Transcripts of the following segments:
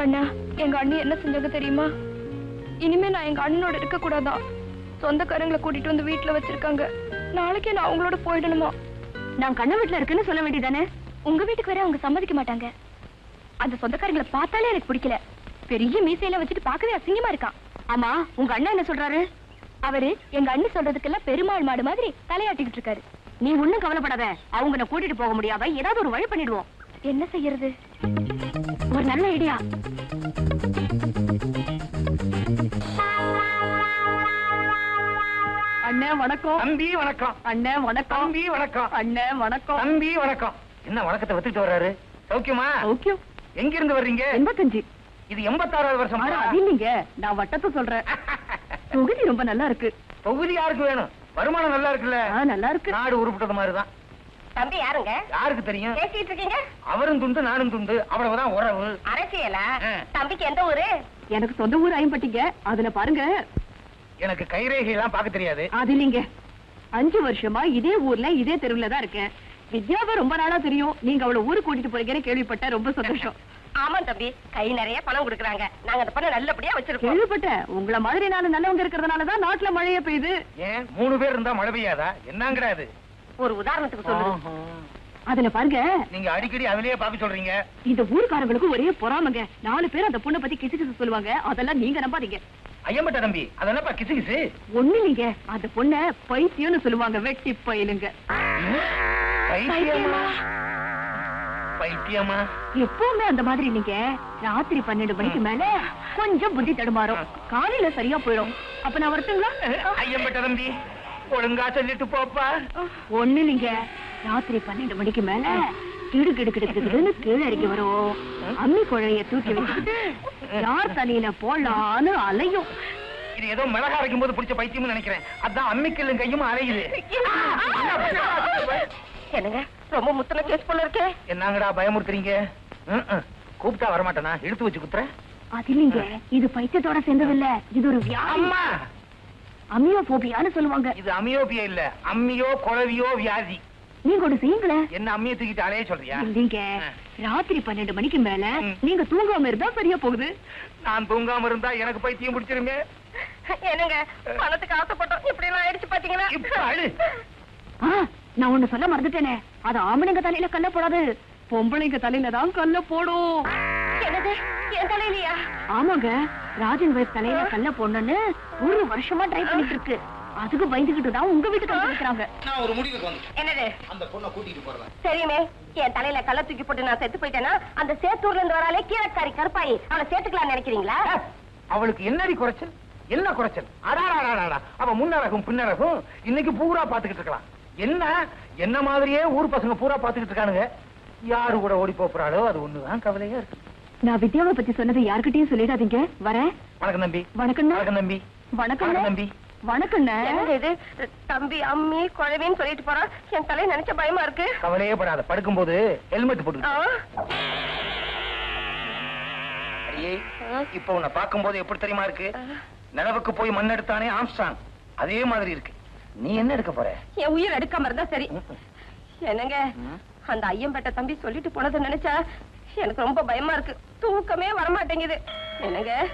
கண்ணா எங்க அண்ணி என்ன செஞ்சாங்க தெரியுமா? இனிமே நான் எங்க அண்ணனோட இருக்க கூடாதா சொந்தக்காரங்களை கூட்டிட்டு வந்து வீட்டுல வச்சிருக்காங்க. நாளைக்கே நான் அவங்களோட போயிடணுமா? நான் கண்ண வீட்டுல இருக்குன்னு சொல்ல வேண்டியதானே? உங்க வீட்டுக்கு வர அவங்க சம்மதிக்க மாட்டாங்க. அந்த சொந்தக்காரங்களை பார்த்தாலே எனக்கு பிடிக்கல. பெரிய மீசையில வச்சுட்டு பார்க்கவே அசிங்கமா இருக்கான். ஆமா உங்க அண்ணன் என்ன சொல்றாரு? அவரு எங்க அண்ணி சொல்றதுக்கெல்லாம் பெருமாள் மாடு மாதிரி தலையாட்டிக்கிட்டு இருக்காரு. நீ ஒண்ணும் கவலைப்படாத. அவங்க கூட்டிட்டு போக முடியாத? ஏதாவது ஒரு வழி பண்ணிடுவோம். என்ன செய்யறது? ஒரு நல்ல ஐடியா அண்ணே வணக்கம். தம்பி வணக்கம். அண்ணே வணக்கம். தம்பி வணக்கம். அண்ணே வணக்கம். தம்பி வணக்கம். என்ன வணக்கத்தை வச்சுட்டு வர்றாரு? சௌக்கியமா? ஓகே எங்க இருந்து வர்றீங்க? எண்பத்தஞ்சு. இது எண்பத்தாறாவது வருஷம். அது இல்லைங்க. நான் வட்டத்தை சொல்றேன். தொகுதி ரொம்ப நல்லா இருக்கு. தொகுதி யாருக்கு வேணும்? வருமானம் நல்லா இருக்குல்ல? ஆ, நல்லா இருக்கு. நாடு உருப்பிட்டது மாதிரிதான். தம்பி யாருங்க? யாருக்கு தெரியும்? பேசிட்டு இருக்கீங்க? அவரும் துண்டு நானும் துண்டு. அவ்வளவுதான் உறவு. அரசியலா. தம்பிக்கு எந்த ஊரு? எனக்கு சொந்த ஊர் ஐம்பட்டிங்க. அதுல பாருங்க. எனக்கு கைரேகை எல்லாம் பார்க்க தெரியாது. அது இல்லைங்க அஞ்சு வருஷமா இதே ஊர்ல இதே தெருவுல தான் இருக்கேன். வித்யாவை ரொம்ப நாளா தெரியும். நீங்க அவளை ஊருக்கு கூட்டிட்டு போறீங்கன்னு கேள்விப்பட்டேன் ரொம்ப சந்தோஷம். ஆமா தம்பி. கை நிறைய பணம் கொடுக்குறாங்க. நாங்க அந்த பணம் நல்லபடியா வச்சிருக்கோம். கேள்விப்பட்டேன் உங்கள மாதிரி நாலு நல்லவங்க இருக்கிறதுனால தான் நாட்டுல மழையே பெய்யுது. ஏன்? மூணு பேர் இருந்தா மழை பெய்யாதா? என்னங்கடா அது? ஒரு உதாரணத்துக்கு சொல்லு ஆஹா. அதுல பாருங்க. நீங்க அடிக்கடி அதுலயே பார்க்க சொல்றீங்க. இந்த ஊர்க்காரங்களுக்கு ஒரே பொறாமங்க. நாலு பேர் அந்த பொண்ணை பத்தி கிசு கிசு சொல்லுவாங்க. அதெல்லாம் நீங்க நம்பாதீங்க. ஐயம்பட்ட தம்பி அதென்னப்பா கிசு கிசு? ஒண்ணு இல்லைங்க. அந்த பொண்ண பைத்தியம்னு சொல்லுவாங்க வெட்டி பயிலுங்க. பைத்தியமா? பைத்தியமா? எப்பவுமே அந்த மாதிரி நீங்க ராத்திரி பன்னெண்டு மணிக்கு மேல கொஞ்சம் புத்தி தடுமாறும். காலையில சரியா போயிடும். அப்ப நான் வரட்டுங்களா? ஐயம்பட்ட தம்பி ஒழுங்கா சொல்லிட்டு போப்பா. ஒண்ணு இல்லைங்க. ராத்திரி பன்னெண்டு மணிக்கு மேல கிடு கிடு கிடு கிடுன்னு கீழே இறங்கி வரும். அம்மி குழைய தூக்கி வச்சுக்கிட்டு யார் தலையில போடலான்னு அலையும். இது ஏதோ மிளகா அரைக்கும் போது பிடிச்ச பைத்தியம்னு நினைக்கிறேன். அதான் அம்மிக்கல்லும் கையும் அரையுது என்னங்க ரொம்ப முத்தன கேஸ் போல இருக்கே. என்னங்கடா பயமுறுத்துறீங்க. கூப்பிட்டா வரமாட்டேனா? இழுத்து வச்சு குத்துற? அது இல்லைங்க இது பைத்தியத்தோட சேர்ந்தது இல்ல இது ஒரு வியாதி. அம்மா! அமியோபோபியான்னு சொல்லுவாங்க. இது அமியோபியா இல்ல அம்மியோ குழவியோ வியாதி. நீங்க ஒண்ணு செய்யுங்களே. என்ன அம்மியை தூக்கிட்டு அலைய சொல்றியா? இல்லைங்க. ஆ. ராத்திரி பன்னெண்டு மணிக்கு மேல. நீங்க தூங்காம இருந்தா சரியா போகுது. நான் தூங்காம இருந்தா எனக்கு பைத்தியம் பிடிச்சிருங்க என்னங்க பணத்துக்கு ஆசைப்பட்டோம். இப்படி எல்லாம் ஆயிடுச்சு பாத்தீங்களா? நான் ஒண்ணு சொல்ல மறந்துட்டேனே. அது ஆம்பளைங்க தலையில கல்ல போடாது. பொம்பளைங்க தலையில தான் கல்ல போடும். என்னது? என் தலையிலயா? ஆமாங்க. ராஜன் வைஃப் தலையில கல்ல போடணும்னு ஒரு வருஷமா ட்ரை பண்ணிட்டு இருக்கு. அதுக்கு பயந்துகிட்டு தான் உங்க வீட்டுக்கு வந்து நிக்கிறாங்க. நான் ஒரு முடிவுக்கு வந்தேன் என்னது? அந்த பொண்ணை கூட்டிட்டு போறேன் தெரியுமே என் தலையில கள்ள தூக்கி போட்டு நான் செத்து போயிட்டேன்னா அந்த சேத்தூர்ல இருந்து வராலே கீழக்காரி கருப்பாயி அவளை சேர்த்துக்கலாம்னு நினைக்கிறீங்களா? அவளுக்கு என்னடி குறைச்சல்? என்ன குறைச்சல்? அடாடாடாடா அவ முன்னரகும் பின்னரகும். இன்னைக்கு பூரா பாத்துக்கிட்டு இருக்கலாம். என்ன? என்ன மாதிரியே ஊர் பசங்க பூரா பாத்துக்கிட்டு இருக்கானுங்க. யாரு கூட ஓடி போறாளோ அது ஒண்ணுதான் கவலையா இருக்கு. நான் வித்யாவை பத்தி சொன்னது யார்கிட்டயும் சொல்லிடாதீங்க. வரேன். வணக்கம் தம்பி. வணக்கம்ண்ணா. வணக்கம் தம்பி. வணக்கம் வணக்கம் தம்பி. வணக்கண்ணே. இது? தம்பி அம்மி குழவின்னு சொல்லிட்டு போறான் என் தலையை நினைச்ச பயமா இருக்கு. கவலையே படாத. ஹெல்மெட் போட்டு ஆ? அடியே இப்ப உன்னை பார்க்கும்போது எப்படி தெரியுமா இருக்கு? நிலவுக்கு போய் மண் எடுத்தானே ஆம்ஸ்டாங் அதே மாதிரி இருக்கு. நீ என்ன எடுக்க போற? என் உயிர் எடுக்காம இருந்தா சரி. என்னங்க? அந்த ஐயம்பேட்டை தம்பி சொல்லிட்டு போனதை நினைச்சா எனக்கு ரொம்ப பயமா இருக்கு. தூக்கமே வரமாட்டேங்குது. என்னங்க?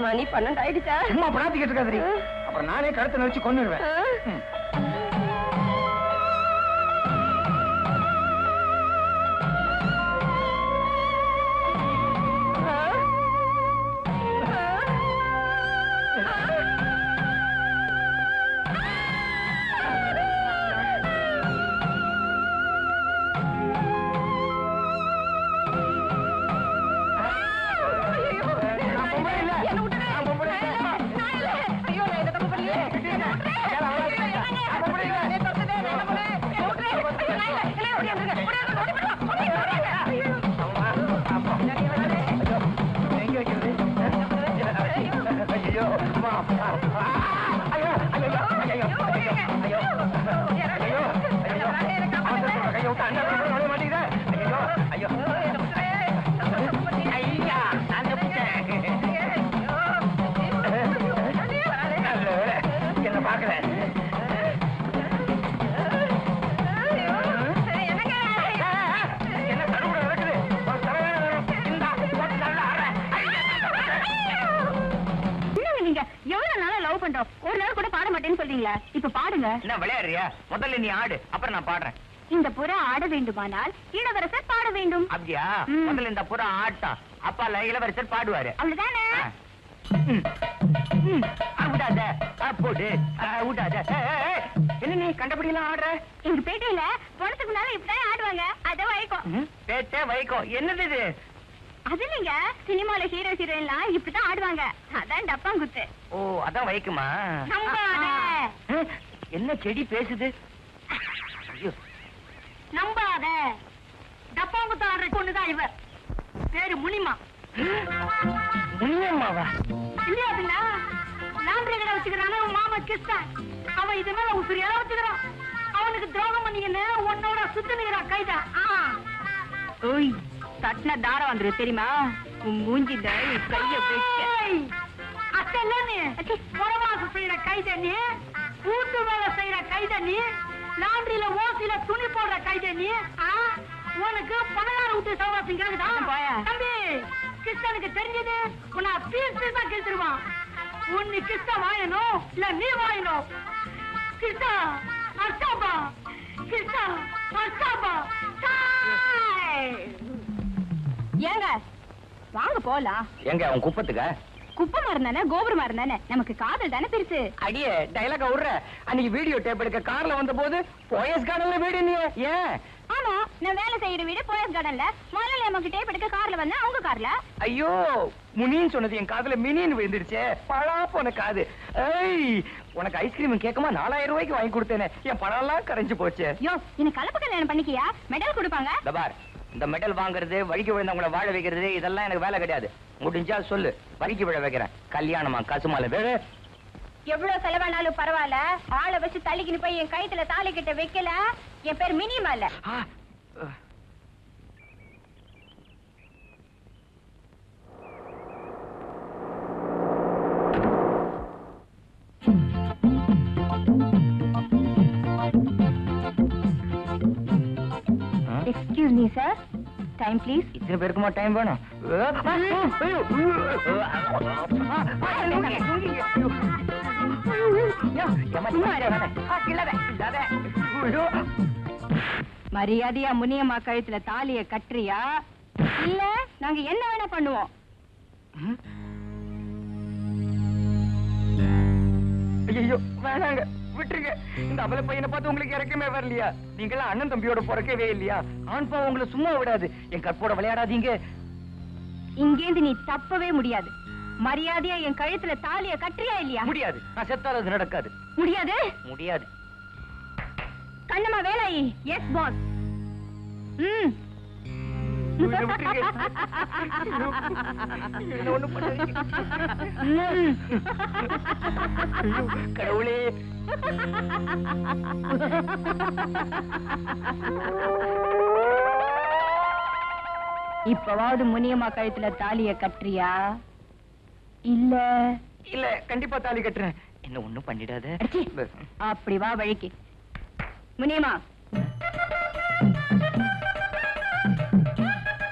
மணி பன்னெண்டு ஆயிடுச்சா? சும்மா பிரார்த்திக்கிட்டு இருக்காதடி. அப்புறம் நானே கழுத்தை நினைச்சு கொண்டுடுவேன் எங்க மாட்டேன்னு சொல்றீங்களா? இப்ப பாடுங்க. என்ன விளையாடுறியா? முதல்ல நீ ஆடு அப்புறம் நான் பாடுறேன். இந்த புறா ஆட வேண்டுமானால் இளவரசர் பாட வேண்டும். அப்படியா. முதல்ல இந்த புறா ஆட்டம் அப்பால இளவரசர் பாடுவாரு. அவ்வளவுதானே? விடாத. போடு. என்ன நீ கண்டபடியெல்லாம் ஆடுற? எங்க பேட்டையில போனதுக்கு முன்னால இப்படிதான் ஆடுவாங்க? அத வைக்கும். பேச்சே வைக்கும். என்னது இது? அது இல்லைங்க. சினிமால ஹீரோ ஹீரோயின்லாம் இப்படிதான் ஆடுவாங்க. அதான் டப்பாங்குத்து. ஓ அதான் வைக்குமா? என்ன செடி பேசுது? ஐயோ. நம்பாத. டப்பாங்குத்து ஆடுற பொண்ணுதான் இவ. பேரு முனிமா. முனியம்மாவா? இல்லையாதுங்களா லாண்டரி கடை வச்சுக்கிறான உன் மாமா கிருஷ்ணன் அவன் இது மேல உசுரியா வச்சுக்கிறான். அவனுக்கு துரோகம் பண்ணீங்கன்னு உன்னோட சுத்தினுகிறான் கைதா. ஓய். தட்டின தாரம் வந்துரு தெரியுமா? உன் மூஞ்சி கைய செய்யற கைதண்ணி கூட்டு வேலை செய்யற கைதண்ணி லாண்டரியில ஓசில துணி போடுற கைதண்ணி உனக்கு பதினாறு விட்டு சவாசம் கேக்குதா? தம்பி கிருஷ்ணனுக்கு தெரிஞ்சது உன்னை பீஸ் பீஸா கிழிச்சிருவான். உன்னை கிருஷ்ண வாயணும் இல்ல நீ வாயணும். கிருஷ்ணா அர்த்தாபா கிருஷ்ணா அர்த்தாபா ஏங்க வாங்க போலாம். எங்க அவன் குப்பத்துக்கா? குப்பை மரம் தானே கோபுரம் மரம் தானே நமக்கு காதல் தானே பெருசு. அடியே டைலாக விடுற. அன்னைக்கு வீடியோ டேப் எடுக்க கார்ல வந்த போது போயஸ் கார்டன்ல வீடு ஏன்? ஆமா நான் வேலை செய்யற வீடு போயஸ் கார்டன்ல முதல்ல நமக்கு டேப் எடுக்க கார்ல வந்தேன் அவங்க கார்ல. ஐயோ முனின்னு சொன்னது என் காதுல மினின்னு விழுந்துருச்சே பழா போன காது. ஏய் உனக்கு ஐஸ்கிரீம் கேட்கமா? நாலாயிரம் ரூபாய்க்கு வாங்கி கொடுத்தேனே. என் பழம்லாம் கரைஞ்சு போச்சு. யோ எனக்கு கலப்பு கல்யாணம் பண்ணிக்கியா? மெடல் கொடுப்பாங்க. இந்த மெடல் வாங்குறது வழிக்கு விழுந்தவங்கள வாழ வைக்கிறது இதெல்லாம் எனக்கு வேலை கிடையாது. முடிஞ்சா சொல்லு. வழிக்கு விழ வைக்கிறேன். கல்யாணமா கசுமால வேறு. எவ்வளவு செலவானாலும் பரவாயில்ல. ஆளை வச்சு தள்ளிக்கின்னு போய் என் கைத்துல தாலி கிட்ட வைக்கல. என் பேர் மினிமா சார் டைம் ப்ளீஸ் இத்தனை பேருக்குமா டைம் வேணும் மரியாதையா முனியம்மா கழுத்துல தாலிய கட்டுறியா இல்ல நாங்க என்ன வேணா பண்ணுவோம் ஐயோ வேணாங்க விட்டுருங்க. இந்த அமல பையனை பார்த்து உங்களுக்கு இறக்கமே வரலையா? நீங்களாம் அண்ணன் தம்பியோட பிறக்கவே இல்லையா? ஆண் பாவம் உங்களை சும்மா விடாது. என் கற்போட விளையாடாதீங்க. இங்கேந்து நீ தப்பவே முடியாது. மரியாதையா என் கழுத்துல தாலிய கட்டுறியா இல்லையா? முடியாது. நான் செத்தால் அது நடக்காது. முடியாது? முடியாது. கண்ணம்மா வேலாயி. எஸ் பாஸ் ம். கடவுளே இப்பவாவது முனியம்மா கழுத்துல தாலிய கட்டுறியா? இல்ல. இல்ல கண்டிப்பா தாலி கட்டுறேன். என்ன ஒண்ணும் பண்ணிடாத. அப்படி வா வழிக்கு. முனியம்மா.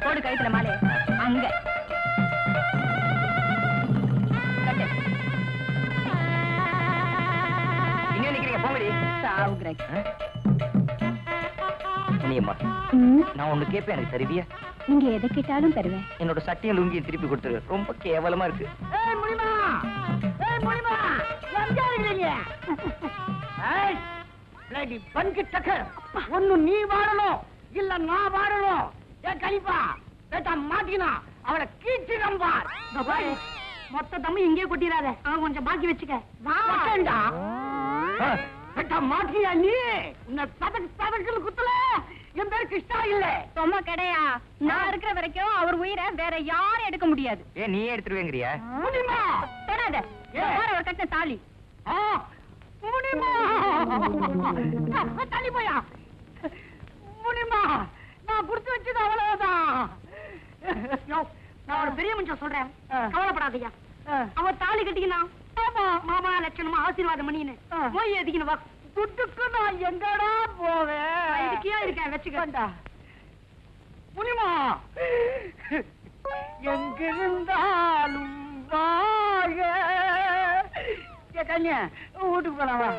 போடு கழுத்துல மாலை அங்க. சாவு கிரக். நீம்மா ம், நான் ஒண்ணு கேட்பேன் எனக்கு தருவியா? நீங்க எதை கேட்டாலும் தருவேன். என்னோட சட்டையும் லுங்கியும் திருப்பி கொடுத்துரு. ரொம்ப கேவலமா இருக்கு. ஒண்ணு நீ வாழணும் இல்ல நான் வாழணும். ஏன் கலிப்பா பேட்டா மாட்டினா அவளை கீச்சு நம்பார் மொத்த தம்மி இங்கே கொட்டிடாத அவன் கொஞ்சம் பாக்கி வச்சுக்க. வா. ஆ, பேட்டா மாட்டியா நீ? உன்னை சதக்கு சதக்குன்னு குத்துல? என் பேர் கிருஷ்ணா இல்ல. சும்மா கிடையா. நான் இருக்கிற வரைக்கும் அவர் உயிரை வேற யாரும் எடுக்க முடியாது. ஏன் நீயே எடுத்துருவேங்கிறியா? முடியுமா? தொடாத. ஒரு கட்டின தாலி. ஆ, முடியுமா? தள்ளி போயா? முடியுமா? நான் குடுத்து வச்சது அவ்வளவுதான். நான் ஒரு பெரிய மனுஷன் சொல்றேன். கவலைப்படாதீங்க. அவ தாலி கட்டிக்கினா ஆமா மாமா லட்சணமா ஆசீர்வாதம் பண்ணின்னு. போய் எதுக்கின்னு வா. துட்டுக்கு நான் எங்கடா போவேன்? இதுக்கே இருக்கேன்? வச்சுக்கண்டா முடியுமா எங்கிருந்தாலும் வாழ கண்ணு வீட்டுக்கு போலாம்